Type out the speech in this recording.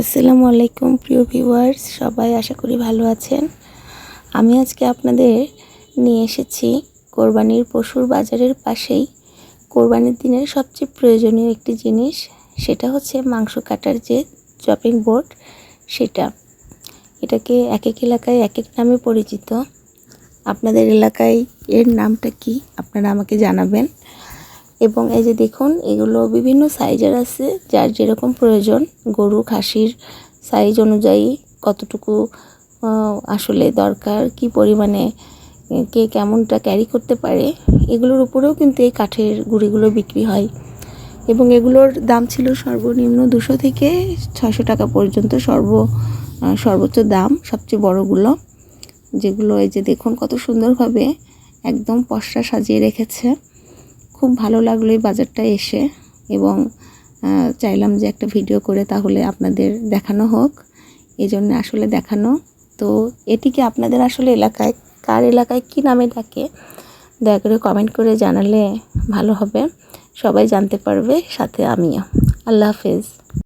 আসসালামু আলাইকুম, প্রিয় ভিউয়ার্স। সবাই আশা করি ভালো আছেন। আমি আজকে আপনাদের নিয়ে এসেছি কোরবানির পশুর বাজারের পাশেই কোরবানির দিনের সবচেয়ে প্রয়োজনীয় একটি জিনিস, সেটা হচ্ছে মাংস কাটার যে চপিং বোর্ড সেটা। এটাকে এক এক এলাকায় এক এক নামে পরিচিত। আপনাদের এলাকায় এর নামটা কি, আপনারা আমাকে জানাবেন। এবং এই যে দেখুন, এগুলো বিভিন্ন সাইজের আছে, যার যেরকম প্রয়োজন গরু খাসির সাইজ অনুযায়ী কতটুকু আসলে দরকার, কি পরিমাণে, কে কেমনটা ক্যারি করতে পারে, এগুলোর উপরেও কিন্তু এই কাঠের গুঁড়িগুলো বিক্রি হয়। এবং এগুলোর দাম ছিল সর্বনিম্ন দুশো থেকে ছশো টাকা পর্যন্ত, সর্ব সর্বোচ্চ দাম, সবচেয়ে বড়গুলো। যেগুলো এই যে দেখুন, কত সুন্দরভাবে একদম পশরা সাজিয়ে রেখেছে। খুব ভালো লাগল এই বাজারটা এসে এবং চাইলাম যে একটা ভিডিও করে তাহলে আপনাদের দেখানো হোক। এই জন্য আসলে দেখানো। তো এটিকে আপনাদের আসলে এলাকায়, কার এলাকায় কি নামে ডাকে, দয়া করে কমেন্ট করে জানালে ভালো হবে। সবাই জানতে পারবে, সাথে আমিও। আল্লাহ হাফেজ।